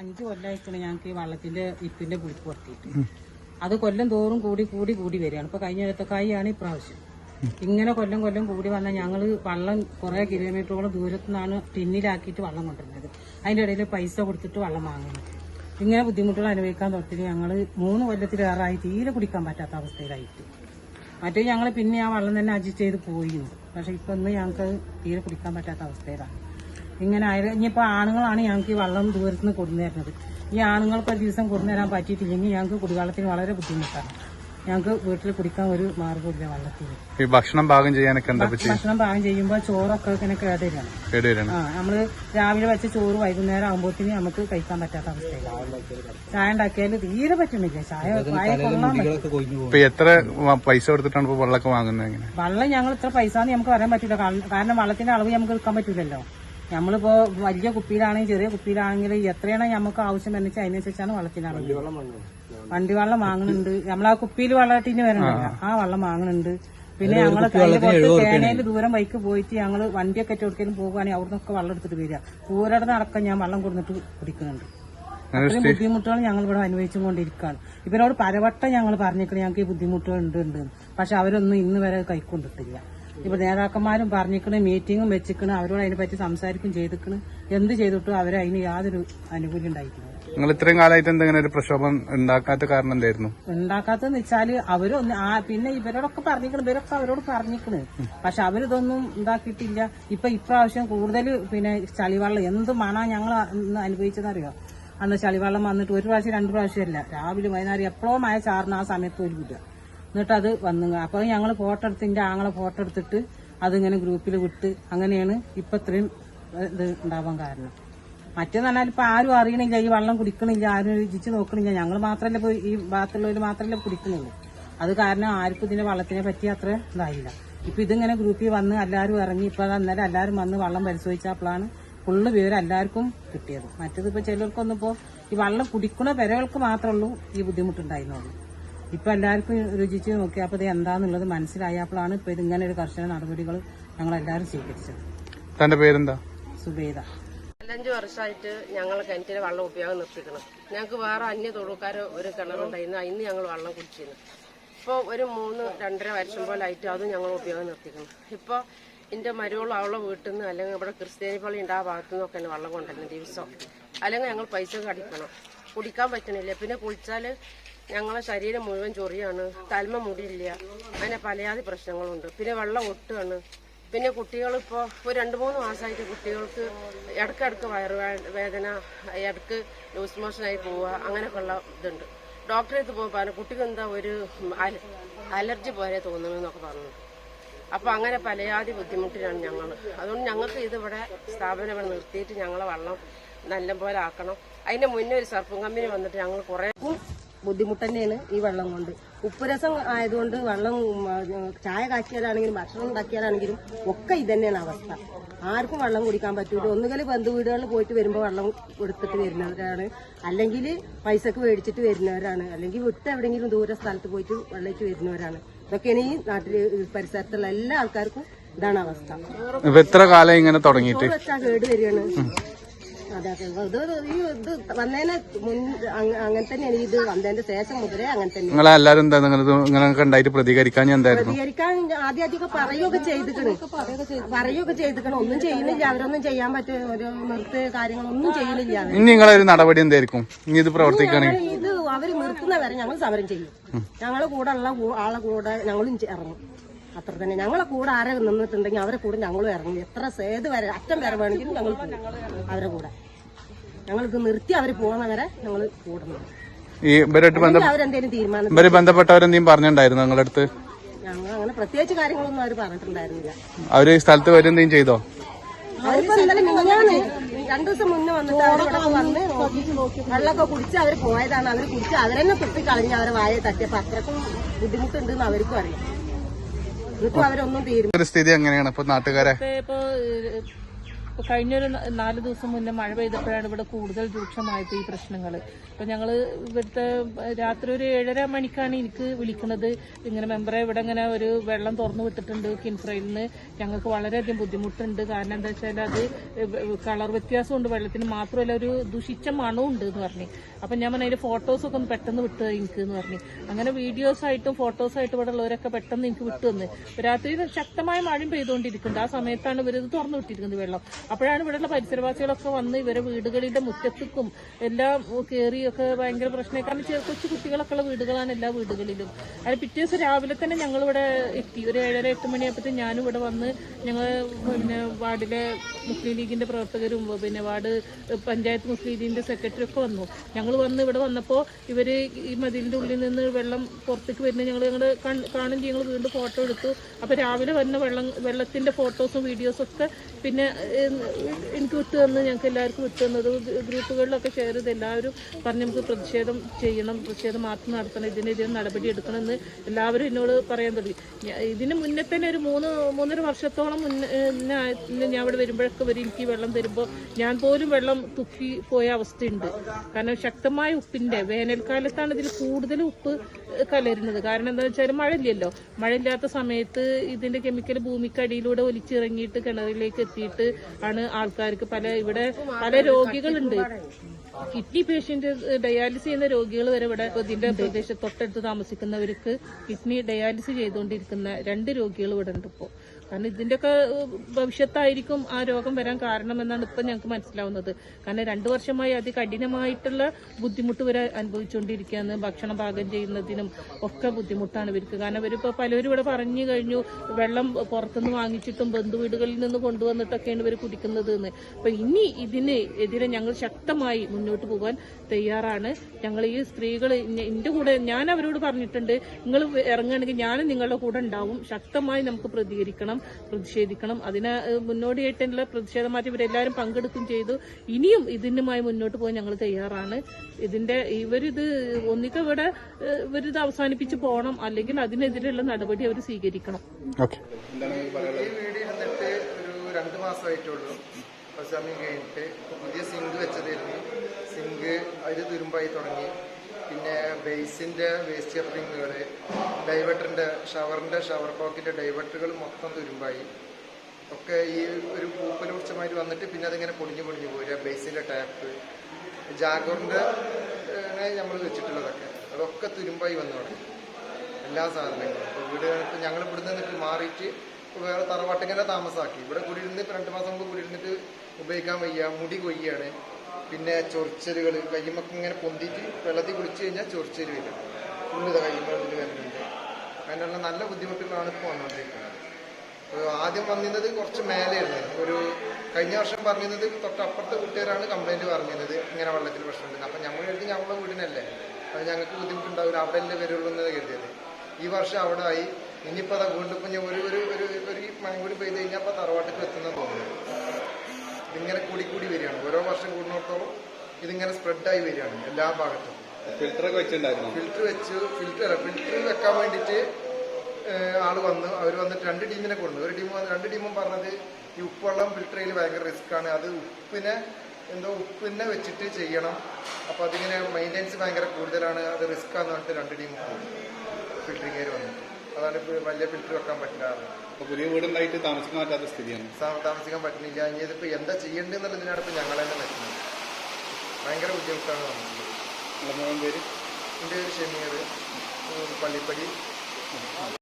അഞ്ച് കൊല്ലമായിക്കണ് ഞങ്ങൾക്ക് ഈ വള്ളത്തിന്റെ ഇപ്പിന്റെ പുളിപ്പ് വർത്തിയിട്ട് അത് കൊല്ലം തോറും കൂടി കൂടി കൂടി വരികയാണ്. ഇപ്പൊ കഴിഞ്ഞ ഇടത്തക്കായാണ് ഇപ്രാവശ്യം ഇങ്ങനെ കൊല്ലം കൊല്ലം കൂടി വന്നാൽ ഞങ്ങൾ വള്ളം കുറെ കിലോമീറ്ററോളം ദൂരത്തു നിന്നാണ് ടിന്നിലാക്കിയിട്ട് വള്ളം കൊണ്ടുവരുന്നത്. അതിന്റെ ഇടയിൽ പൈസ കൊടുത്തിട്ട് വള്ളം വാങ്ങുന്നത്. ഇങ്ങനെ ബുദ്ധിമുട്ടുകൾ അനുഭവിക്കാൻ തൊട്ടിട്ട് ഞങ്ങൾ മൂന്ന് കൊല്ലത്തിലേറായി തീരെ കുടിക്കാൻ പറ്റാത്ത അവസ്ഥയിലായിട്ട്. മറ്റേ ഞങ്ങൾ പിന്നെ ആ വള്ളം തന്നെ അഡ്ജസ്റ്റ് ചെയ്ത് പോയിരുന്നു. പക്ഷെ ഇപ്പൊ ഇന്ന് ഞങ്ങൾക്ക് തീരെ കുടിക്കാൻ പറ്റാത്ത അവസ്ഥയിലാണ്. ഇങ്ങനെ ആയത്. ഇനിയിപ്പോൾ ആണുങ്ങളാണ് ഞങ്ങൾക്ക് ഈ വെള്ളം ദൂരത്ത് നിന്ന് കൊടുന്നു തരുന്നത്. ഈ ആണുങ്ങൾക്ക് ഒരു ദിവസം കൊടുന്നു തരാൻ പറ്റിയിട്ടില്ലെങ്കിൽ ഞങ്ങൾക്ക് കുടിവെള്ളത്തിന് വളരെ ബുദ്ധിമുട്ടാണ്. ഞങ്ങൾക്ക് വീട്ടിൽ കുടിക്കാൻ ഒരു മാർഗമില്ല വള്ളത്തിൽ ഈ ഭക്ഷണം പാകം ചെയ്യാനൊക്കെ എന്താ ഭക്ഷണം പാകം ചെയ്യുമ്പോൾ ചോറൊക്കെ ഇങ്ങനെ കേടുവരണം കേടുവരാണ് ആ നമ്മൾ രാവിലെ വെച്ച ചോറ് വൈകുന്നേരം ആകുമ്പോഴത്തേന് നമുക്ക് കഴിക്കാൻ പറ്റാത്ത അവസ്ഥയിലാണ്. ചായ ഉണ്ടാക്കിയാൽ തീരെ പറ്റുന്നില്ല. ചായ കൊള്ളാൻ എത്ര പൈസ കൊടുത്തിട്ടാണ് ഇപ്പൊ വെള്ളമൊക്കെ വാങ്ങുന്നത് എങ്ങനെ വെള്ളം ഞങ്ങൾ ഇത്ര പൈസ നമുക്ക് പറയാൻ പറ്റില്ല. കാരണം- കാരണം വെള്ളത്തിന്റെ അളവ് നമുക്ക് എടുക്കാൻ പറ്റില്ലല്ലോ നമ്മളിപ്പോ വലിയ കുപ്പിയിലാണെങ്കിൽ ചെറിയ കുപ്പിയിലാണെങ്കിൽ എത്രയാണോ നമുക്ക് ആവശ്യം എന്ന് വെച്ചാൽ അതിനനുസരിച്ചാണ് വെള്ളത്തിനാണ് വണ്ടി വെള്ളം വാങ്ങുന്നുണ്ട്. നമ്മൾ ആ കുപ്പിയിൽ വെള്ളത്തിന് വരണ്ട ആ വെള്ളം വാങ്ങുന്നുണ്ട്. പിന്നെ ഞങ്ങൾ തേനയിൽ ദൂരം ബൈക്ക് പോയിട്ട് ഞങ്ങൾ വണ്ടിയൊക്കെ എവിടേക്കും പോകുകയാണെങ്കിൽ അവിടെ നിന്നൊക്കെ വെള്ളം എടുത്തിട്ട് വരിക. കൂരട നടക്കാൻ ഞാൻ വെള്ളം കൊടുത്തിട്ട് കുടിക്കുന്നുണ്ട്. അത്രയും ബുദ്ധിമുട്ടുകൾ ഞങ്ങൾ ഇവിടെ അനുഭവിച്ചും കൊണ്ടിരിക്കുകയാണ് ഇവരോട് പലവട്ടം ഞങ്ങൾ പറഞ്ഞിരിക്കണം ഞങ്ങൾക്ക് ഈ ബുദ്ധിമുട്ടുകൾ ഉണ്ട് ഉണ്ട് പക്ഷെ അവരൊന്നും ഇന്ന് വരെ കൈക്കൊണ്ടിട്ടില്ല. ഇപ്പൊ നേതാക്കന്മാരും പറഞ്ഞിക്കണ് മീറ്റിങ്ങും വെച്ചിക്കണ് അവരോട് അതിനെ പറ്റി സംസാരിക്കും ചെയ്തിക്കണ് എന്ത് ചെയ്തിട്ടും അവരെ അതിന് യാതൊരു അനുകൂല്യം ഉണ്ടായിട്ടില്ല. നിങ്ങൾ ഇത്രയും കാലമായിട്ട് എന്തെങ്കിലും ഒരു പ്രക്ഷോഭം ഉണ്ടാക്കാത്ത കാരണം എന്തായിരുന്നു? ഉണ്ടാക്കാത്തെന്ന് വെച്ചാൽ അവരൊന്ന് ആ പിന്നെ ഇവരോടൊക്കെ പറഞ്ഞിക്കണ് ഇവരൊക്കെ അവരോട് പറഞ്ഞിക്കണ് പക്ഷെ അവരിതൊന്നും ഉണ്ടാക്കിയിട്ടില്ല ഇപ്പൊ ഇപ്രാവശ്യം കൂടുതൽ പിന്നെ ചളിവെള്ളം എന്ത് മണ ഞങ്ങൾ ഇന്ന് അനുഭവിച്ചതറിയോ അന്ന് ചളിവെള്ളം വന്നിട്ട് ഒരു പ്രാവശ്യം രണ്ട് പ്രാവശ്യമല്ല രാവിലെ വൈകുന്നേരം എപ്പോഴോ മഴ ചാർന്ന ആ സമയത്ത് ഒരു വിടുക എന്നിട്ട് അത് വന്നു അപ്പൊ ഞങ്ങൾ ഫോട്ടോ എടുത്ത് എന്റെ ആങ്ങളെ ഫോട്ടോ എടുത്തിട്ട് അതിങ്ങനെ ഗ്രൂപ്പിൽ വിട്ട് അങ്ങനെയാണ് ഇപ്പൊ ഇത്രയും ഇത് ഉണ്ടാവാൻ കാരണം. മറ്റേന്ന് പറഞ്ഞാൽ ഇപ്പൊ ആരും അറിയണില്ല ഈ വെള്ളം കുടിക്കണില്ല ആരും രുചിച്ച് നോക്കണില്ല. ഞങ്ങൾ പോയി ഈ ഭാഗത്തുള്ളവർ മാത്രമല്ല കുടിക്കുന്നുള്ളൂ അത് കാരണം ആർക്കും ഇതിന്റെ വെള്ളത്തിനെ പറ്റി അത്ര ഇതായില്ല. ഇപ്പൊ ഇതിങ്ങനെ ഗ്രൂപ്പിൽ വന്ന് എല്ലാവരും ഇറങ്ങി ഇപ്പൊ അന്നേരം എല്ലാവരും വന്ന് വെള്ളം പരിശോധിച്ചപ്പോഴാണ് ഫുള്ള് വിവരം എല്ലാവർക്കും കിട്ടിയത്. മറ്റേത് ഇപ്പൊ ചിലർക്കൊന്നും ഇപ്പോ ഈ വെള്ളം കുടിക്കുന്ന പെരകൾക്ക് മാത്രമേ ഉള്ളൂ ഈ ബുദ്ധിമുട്ടുണ്ടായിരുന്നുള്ളൂ. ഇപ്പൊ എല്ലാവർക്കും രുചിച്ച് നോക്കിയപ്പോൾ ഇത് എന്താന്നുള്ളത് മനസ്സിലായപ്പോഴാണ് ഇപ്പൊ ഇതിങ്ങനെ ഒരു കർശന നടപടികൾ ഞങ്ങൾ എല്ലാവരും സ്വീകരിച്ചത്. തന്റെ പേരെന്താ? സുബേദ. നാലഞ്ച് വർഷമായിട്ട് ഞങ്ങൾ കിണറ്റിലെ വെള്ളം ഉപയോഗം നിർത്തിക്കണം ഞങ്ങൾക്ക് വേറെ അന്യ തൊഴിൽക്കാർ ഒരു കിണറുണ്ടായിരുന്നു. അതിന് ഞങ്ങൾ വെള്ളം കുടിച്ചിരുന്നു. ഇപ്പോൾ ഒരു മൂന്ന് രണ്ടര വർഷം പോലെ ആയിട്ട് അതും ഞങ്ങൾ ഉപയോഗം നിർത്തിക്കണം ഇപ്പോൾ എന്റെ മരുവുള്ള അവളെ വീട്ടിൽ നിന്ന് അല്ലെങ്കിൽ ഇവിടെ ക്രിസ്ത്യാനി പള്ളി ഉണ്ട് ആ ഭാഗത്തു നിന്നൊക്കെ തന്നെ വെള്ളം കൊണ്ടുവരുന്നത് ദിവസം. അല്ലെങ്കിൽ ഞങ്ങൾ പൈസ കടിക്കണം. കുടിക്കാൻ പറ്റണില്ല. പിന്നെ കുളിച്ചാൽ ഞങ്ങളെ ശരീരം മുഴുവൻ ചൊറിയാണ്. തലമ മുടിയില്ല. അങ്ങനെ പലയാതി പ്രശ്നങ്ങളുണ്ട്. പിന്നെ വെള്ളം ഒട്ടുകയാണ് പിന്നെ കുട്ടികളിപ്പോൾ ഒരു രണ്ട് മൂന്ന് മാസമായിട്ട് കുട്ടികൾക്ക് ഇടക്കിടക്ക് വയറു വേ- വേദന ഇടയ്ക്ക് ലൂസ് മോഷനായി പോവുക അങ്ങനെയൊക്കെ ഉള്ള ഇതുണ്ട്. ഡോക്ടറെ അടുത്ത് പറഞ്ഞു കുട്ടിക്ക് എന്താ ഒരു അലർജി പോലെ തോന്നുന്നു എന്നൊക്കെ പറഞ്ഞു. അപ്പോൾ അങ്ങനെ പലയാതി ബുദ്ധിമുട്ടിലാണ് ഞങ്ങൾ അതുകൊണ്ട് ഞങ്ങൾക്ക് ഇതിവിടെ സ്ഥാപനം ഇവിടെ നിർത്തിയിട്ട് ഞങ്ങളെ വെള്ളം നല്ല പോലെ ആക്കണം. അതിന്റെ മുന്നേ ഒരു സർപ്പം കമ്പനി വന്നിട്ട് ഞങ്ങൾ കുറേ ബുദ്ധിമുട്ട് തന്നെയാണ് ഈ വെള്ളം കൊണ്ട്. ഉപ്പുരസം ആയതുകൊണ്ട് വെള്ളം ചായ കാച്ചിയാലാണെങ്കിലും ഭക്ഷണം ഉണ്ടാക്കിയാലാണെങ്കിലും ഒക്കെ ഇതന്നെയാണ് അവസ്ഥ. ആർക്കും വെള്ളം കുടിക്കാൻ പറ്റൂല. ഒന്നുകിൽ ബന്ധു വീടുകളിൽ പോയിട്ട് വരുമ്പോൾ വെള്ളം കൊടുത്തിട്ട് വരുന്നവരാണ്. അല്ലെങ്കിൽ പൈസക്ക് മേടിച്ചിട്ട് വരുന്നവരാണ്. അല്ലെങ്കിൽ വിട്ട് എവിടെയെങ്കിലും ദൂര സ്ഥലത്ത് പോയിട്ട് വെള്ളയ്ക്ക് വരുന്നവരാണ്. ഇതൊക്കെയാണ് ഈ നാട്ടിൽ പരിസരത്തുള്ള എല്ലാ ആൾക്കാർക്കും ഇതാണ് അവസ്ഥ. എത്ര കാലം ഇങ്ങനെ തുടങ്ങിയിട്ട്? കേട് വരികയാണ്. അതെ അതെ ഇത് ഈ ഇത് വന്നതിന് മുൻ അങ്ങ- അങ്ങനെ തന്നെയാണ് ഇത് വന്നതിന്റെ ശേഷം മുതലേ അങ്ങനെ തന്നെ. നിങ്ങളെല്ലാരും എന്താ നിങ്ങൾ നിങ്ങളൊക്കെ ഉണ്ടായിട്ട് പ്രതികരിക്കാൻ ഞാൻ എന്തായിരുന്നു? പ്രതികരിക്കാൻ ആദ്യം ആദ്യമൊക്കെ പറയുകയൊക്കെ ചെയ്തിക്കണ് പറയുകയൊക്കെ ചെയ്തിട്ടുണ്ട് ഒന്നും ചെയ്യുന്നില്ല. അവരൊന്നും ചെയ്യാൻ പറ്റും ഒരു നിർത്ത് കാര്യങ്ങളൊന്നും ചെയ്യുന്നില്ല. അവർ. ഇനി നിങ്ങളൊരു നടപടി എന്തായിരിക്കും? ഇനി ഇത് പ്രവർത്തിക്കുകയാണെങ്കിൽ ഞങ്ങൾ ഇത് അവർ നിർത്തുന്നവരെ ഞങ്ങൾ സമരം ചെയ്യും. ഞങ്ങളെ കൂടെ ഉള്ള കൂ- ആളെ കൂടെ ഞങ്ങളും ചെ- ഇറങ്ങും. അത്ര തന്നെ. ഞങ്ങളെ കൂടെ ആരെ നിന്നിട്ടുണ്ടെങ്കിൽ അവരെ കൂടെ ഞങ്ങളും ഇറങ്ങും. എത്ര സേത് വരെ അറ്റം വരെ വേണമെങ്കിലും ഞങ്ങൾ പോകും അവരെ കൂടെ. ഞങ്ങൾക്ക് നിർത്തി അവർ പോകുന്നവരെ ഞങ്ങൾ കൂടുന്നു. ഈ ഇവരായിട്ട് ബന്ധ അവരെന്തേലും തീരുമാനം ഇവർ ബന്ധപ്പെട്ടവരെന്തെങ്കിലും പറഞ്ഞിട്ടുണ്ടായിരുന്നു നിങ്ങളുടെ അടുത്ത് ഞങ്ങൾ അങ്ങനെ പ്രത്യേകിച്ച് കാര്യങ്ങളൊന്നും അവർ പറഞ്ഞിട്ടുണ്ടായിരുന്നില്ല. അവർ ഈ സ്ഥലത്ത് ചെയ്തോ? അവരിപ്പോ ഇന്നലെ മിനിഞ്ഞാന്ന് രണ്ടു ദിവസം മുന്നേ വന്നിട്ട് വന്ന് വെള്ളമൊക്കെ കുടിച്ച് അവർ പോയതാണ്. അവർ കുടിച്ച് അവരെന്നെ കുത്തി കളഞ്ഞ് അവരെ വായ തട്ടിയപ്പോ അത്രക്കും ബുദ്ധിമുട്ടുണ്ടെന്ന് അവർക്കും അറിയാം. എന്നിട്ടും അവരൊന്നും തീരുമാനം സ്ഥിതി എങ്ങനെയാണ് ഇപ്പൊ നാട്ടുകാരെ? ഇപ്പൊ ഇപ്പൊ കഴിഞ്ഞൊരു നാല് ദിവസം മുന്നേ മഴ പെയ്തപ്പോഴാണ് ഇവിടെ കൂടുതൽ രൂക്ഷമായത് ഈ പ്രശ്നങ്ങൾ ഇപ്പൊ ഞങ്ങൾ ഇവിടുത്തെ രാത്രി ഒരു ഏഴര മണിക്കാണ് എനിക്ക് വിളിക്കുന്നത് ഇങ്ങനെ മെമ്പറെ ഇവിടെ ഇങ്ങനെ ഒരു വെള്ളം തുറന്നു വിട്ടിട്ടുണ്ട് കിൻഫ്രയിൽ നിന്ന്. ഞങ്ങൾക്ക് വളരെയധികം ബുദ്ധിമുട്ടുണ്ട്. കാരണം എന്താ വെച്ചാൽ അത് കളർ വ്യത്യാസമുണ്ട്. വെള്ളത്തിന് മാത്രമല്ല ഒരു ദുഷിച്ച മണവും ഉണ്ട് എന്ന് പറഞ്ഞു. അപ്പൊ ഞാൻ പറഞ്ഞ ഫോട്ടോസ് ഒക്കെ ഒന്ന് പെട്ടെന്ന് വിട്ട് എനിക്ക് എന്ന് പറഞ്ഞു. അങ്ങനെ വീഡിയോസ് ആയിട്ടും ഫോട്ടോസ് ആയിട്ടും ഇവിടെ ഉള്ളവരൊക്കെ പെട്ടെന്ന് എനിക്ക് വിട്ടു തന്ന്. രാത്രി ശക്തമായ മഴയും പെയ്തുകൊണ്ടിരിക്കുന്നുണ്ട്. ആ സമയത്താണ് ഇവരിത് തുറന്നു വിട്ടിരിക്കുന്നത് വെള്ളം. അപ്പോഴാണ് ഇവിടെയുള്ള പരിസരവാസികളൊക്കെ വന്ന് ഇവരെ വീടുകളിന്റെ മുറ്റത്തേക്കും എല്ലാം കയറിയൊക്കെ ഭയങ്കര പ്രശ്നമായി. കാരണം ചെറു കൊച്ചു കുട്ടികളൊക്കെ ഉള്ള വീടുകളാണ് എല്ലാ വീടുകളിലും. അത് പിറ്റേ ദിവസം രാവിലെ തന്നെ ഞങ്ങൾ ഇവിടെ എത്തി. ഒരു ഏഴര എട്ട് മണിയായപ്പോഴത്തെ ഇവിടെ വന്ന് ഞങ്ങൾ പിന്നെ വാർഡിലെ മുസ്ലിം ലീഗിന്റെ പ്രവർത്തകരും പിന്നെ വാർഡ് പഞ്ചായത്ത് മുസ്ലിം ലീഗിന്റെ സെക്രട്ടറി ഒക്കെ വന്നു. ഞങ്ങൾ വന്ന് ഇവിടെ വന്നപ്പോൾ ഇവർ ഈ മതിലിന്റെ ഉള്ളിൽ നിന്ന് വെള്ളം പുറത്തേക്ക് വരുന്ന ഞങ്ങൾ ഞങ്ങൾ കാണും ഞങ്ങൾ വീണ്ടും ഫോട്ടോ എടുത്തു. അപ്പോൾ രാവിലെ വരുന്ന വെള്ളം വെള്ളത്തിന്റെ ഫോട്ടോസും വീഡിയോസും ഒക്കെ പിന്നെ എനിക്ക് വിട്ടു തന്ന് ഞങ്ങൾക്ക് എല്ലാവർക്കും വിട്ടു തന്നത് ഗ്രൂപ്പുകളിലൊക്കെ ഷെയർ ചെയ്ത് എല്ലാവരും പറഞ്ഞ് നമുക്ക് പ്രതിഷേധം ചെയ്യണം പ്രതിഷേധം മാത്രം നടത്തണം ഇതിനെതിരെ നടപടി എടുക്കണമെന്ന് എല്ലാവരും എന്നോട് പറയാൻ തുടങ്ങി. ഇതിന് മുന്നേ തന്നെ ഒരു മൂന്ന് മൂന്നര വർഷത്തോളം മുന്നേ ഞാൻ ഇവിടെ വരുമ്പോഴൊക്കെ വരും എനിക്ക് വെള്ളം തരുമ്പോൾ ഞാൻ പോലും വെള്ളം തുപ്പി പോയ അവസ്ഥയുണ്ട്. കാരണം ശക്തമായ ഉപ്പിന്റെ വേനൽക്കാലത്താണ് ഇതിൽ കൂടുതൽ ഉപ്പ് കലരുന്നത്. കാരണം എന്താ വെച്ചാൽ മഴയില്ലല്ലോ. മഴയില്ലാത്ത സമയത്ത് ഇതിന്റെ കെമിക്കൽ ഭൂമിക്കടിയിലൂടെ ഒലിച്ചിറങ്ങിയിട്ട് കിണറിലേക്ക് എത്തിയിട്ട് ആണ് ആൾക്കാർക്ക് പല ഇവിടെ പല രോഗികളുണ്ട്. കിഡ്നി പേഷ്യന്റ് ഡയാലിസിസ് ചെയ്യുന്ന രോഗികൾ വരെ ഇവിടെ ഇതിന്റെ പ്രദേശത്ത് തൊട്ടടുത്ത് താമസിക്കുന്നവർക്ക് കിഡ്നി ഡയാലിസിസ് ചെയ്തുകൊണ്ടിരിക്കുന്ന രണ്ട് രോഗികൾ ഇവിടെ ഉണ്ട് ഇപ്പോൾ കാരണം ഇതിന്റെയൊക്കെ ഭവിഷ്യത്തായിരിക്കും ആ രോഗം വരാൻ കാരണമെന്നാണ് ഇപ്പം ഞങ്ങൾക്ക് മനസ്സിലാവുന്നത്. കാരണം രണ്ടു വർഷമായി അതികഠിനമായിട്ടുള്ള ബുദ്ധിമുട്ട് വരെ അനുഭവിച്ചുകൊണ്ടിരിക്കുകയാണ്. ഭക്ഷണം പാകം ചെയ്യുന്നതിനും ഒക്കെ ബുദ്ധിമുട്ടാണ് ഇവർക്ക്. കാരണം ഇവരിപ്പോൾ പലരും ഇവിടെ പറഞ്ഞു കഴിഞ്ഞു വെള്ളം പുറത്തുനിന്ന് വാങ്ങിച്ചിട്ടും ബന്ധുവീടുകളിൽ നിന്ന് കൊണ്ടുവന്നിട്ടൊക്കെയാണ് ഇവർ കുടിക്കുന്നത് എന്ന് അപ്പം ഇനി ഇതിന് എതിരെ ഞങ്ങൾ ശക്തമായി മുന്നോട്ട് പോകാൻ തയ്യാറാണ്. ഞങ്ങൾ ഈ സ്ത്രീകൾ എന്റെ കൂടെ ഞാൻ അവരോട് പറഞ്ഞിട്ടുണ്ട് നിങ്ങൾ ഇറങ്ങുകയാണെങ്കിൽ ഞാനും നിങ്ങളുടെ കൂടെ ഉണ്ടാവും. ശക്തമായി നമുക്ക് പ്രതികരിക്കണം പ്രതിഷേധിക്കണം. അതിന് മുന്നോടിയായിട്ടുള്ള പ്രതിഷേധമായിട്ട് ഇവരെല്ലാവരും പങ്കെടുക്കും ചെയ്തു. ഇനിയും ഇതിനുമായി മുന്നോട്ട് പോകാൻ ഞങ്ങൾ തയ്യാറാണ്. ഇതിന്റെ ഇവരിത് ഒന്നിക്ക ഇവിടെ ഇവരിത് അവസാനിപ്പിച്ച് പോകണം. അല്ലെങ്കിൽ അതിനെതിരെയുള്ള നടപടി അവർ സ്വീകരിക്കണം. ഓക്കെ. ഈ വീട് ഇരുന്നിട്ട് ഒരു രണ്ട് മാസമായിട്ടുള്ളൂ. സമയം കഴിഞ്ഞിട്ട് പുതിയ സിങ്ക് വെച്ചതായിരുന്നു സിങ്ക് അതിൽ തുരുമ്പായി തുടങ്ങി. പിന്നെ ബേസിന്റെ വേസ്റ്റ് കപ്ലിങ്ങുകൾ ഡൈവേർട്ടറിന്റെ ഷവറിന്റെ ഷവർ കോക്കിന്റെ ഡൈവേർട്ടറുകൾ മൊത്തം തുരുമ്പായി. ഒക്കെ ഈ ഒരു പൂപ്പൽ ഉച്ചമായിട്ട് വന്നിട്ട് പിന്നെ അതിങ്ങനെ പൊടിഞ്ഞു പൊടിഞ്ഞു പോരുക ബേസിന്റെ ടാപ്പ് ജാഗോറിന്റെ നമ്മൾ വെച്ചിട്ടുള്ളതൊക്കെ. അതൊക്കെ തുരുമ്പായി വന്നു തുടങ്ങി എല്ലാ സാധനങ്ങളും. ഇപ്പോൾ വീട് ഇപ്പോൾ ഞങ്ങൾ ഇവിടുന്ന് നിന്നിട്ട് മാറിയിട്ട് വേറെ തറവാട്ടിങ്ങനെ താമസാക്കി. ഇവിടെ കുടിയിരുന്ന് രണ്ട് മാസം മുമ്പ് കുടിയിരുന്നിട്ട് ഉപയോഗിക്കാൻ വയ്യ മുടി കൊയ്യാണ്. പിന്നെ ചൊറിച്ചലുകൾ കയ്യുമൊക്കെ ഇങ്ങനെ പൊന്തിയിട്ട് വെള്ളത്തിൽ കുടിച്ചു കഴിഞ്ഞാൽ ചൊറിച്ചൽ വരും. ഉള്ളത് ഇതിൽ വരുന്നുണ്ട്. അങ്ങനെയുള്ള നല്ല ബുദ്ധിമുട്ടുകളാണ് ഇപ്പോൾ വന്നുകൊണ്ടിരിക്കുന്നത് ആദ്യം വന്നിരുന്നത് കുറച്ച് മേലെയായിരുന്നു ഒരു കഴിഞ്ഞ വർഷം പറഞ്ഞിരുന്നത് തൊട്ടപ്പുറത്തെ കുട്ടികാരാണ് കംപ്ലൈന്റ് പറഞ്ഞിരുന്നത് ഇങ്ങനെ വെള്ളത്തിൽ പ്രശ്നമുണ്ട് അപ്പം ഞങ്ങൾ കരുതി ഞങ്ങളുടെ വീടിനല്ലേ? അത് ഞങ്ങൾക്ക് ബുദ്ധിമുട്ടുണ്ടാവില്ല അവിടെ അല്ലേ വരുള്ളൂ എന്ന് കരുതിയത്. ഈ വർഷം അവിടെ ആയി. ഇനിയിപ്പോൾ അതാ വീണ്ടും ഇപ്പം ഒരു ഒരു ഒരു ഒരു മഴ കൂടി പെയ്ത് കഴിഞ്ഞാൽ അപ്പോൾ തറവാട്ടിൽ എത്തുന്ന തോന്നുന്നു. ഇതിങ്ങനെ കൂടി കൂടി വരികയാണ്. ഓരോ വർഷം കൂടുന്നിടത്തോളം ഇതിങ്ങനെ സ്പ്രെഡായി വരികയാണ് എല്ലാ ഭാഗത്തും. ഫിൽറ്ററൊക്കെ വെച്ചിട്ടുണ്ടായിരുന്നു? ഫിൽറ്റർ വെച്ച് ഫിൽറ്റർ അല്ല ഫിൽറ്റർ വെക്കാൻ വേണ്ടിയിട്ട് ആൾ വന്നു അവർ വന്നിട്ട് രണ്ട് ടീമിനെ കൊണ്ടു ഒരു ടീം വന്ന് രണ്ട് ടീമും പറഞ്ഞത് ഈ ഉപ്പുവെള്ളം ഫിൽറ്റർ ചെയ്യൽ ഭയങ്കര റിസ്ക് ആണ്. അത് ഉപ്പിനെ എന്തോ ഉപ്പിനെ വെച്ചിട്ട് ചെയ്യണം. അപ്പോൾ അതിങ്ങനെ മെയിന്റെനൻസ് ഭയങ്കര കൂടുതലാണ്. അത് റിസ്ക് ആണെന്ന് പറഞ്ഞിട്ട് രണ്ട് ടീം ഫിൽറ്ററിങ്ങേർ വന്നു. അതാണ് ഇപ്പോൾ വലിയ ഫിൽറ്റർ വെക്കാൻ പറ്റില്ല അപ്പൊ പുതിയ വീടുണ്ടായിട്ട് താമസിക്കാൻ പറ്റാത്ത സ്ഥിതിയാണ്. താമസിക്കാൻ പറ്റുന്നില്ല. ഇനി ഇതിപ്പോ എന്താ ചെയ്യേണ്ടതെന്നുള്ളതിനാണ് ഇപ്പോൾ ഞങ്ങൾ തന്നെ നിൽക്കുന്നത് ഭയങ്കര ബുദ്ധിമുട്ടാണ് നമുക്ക് പേര്? എന്റെ ഒരു ഷെമീർ. പള്ളിപ്പടി.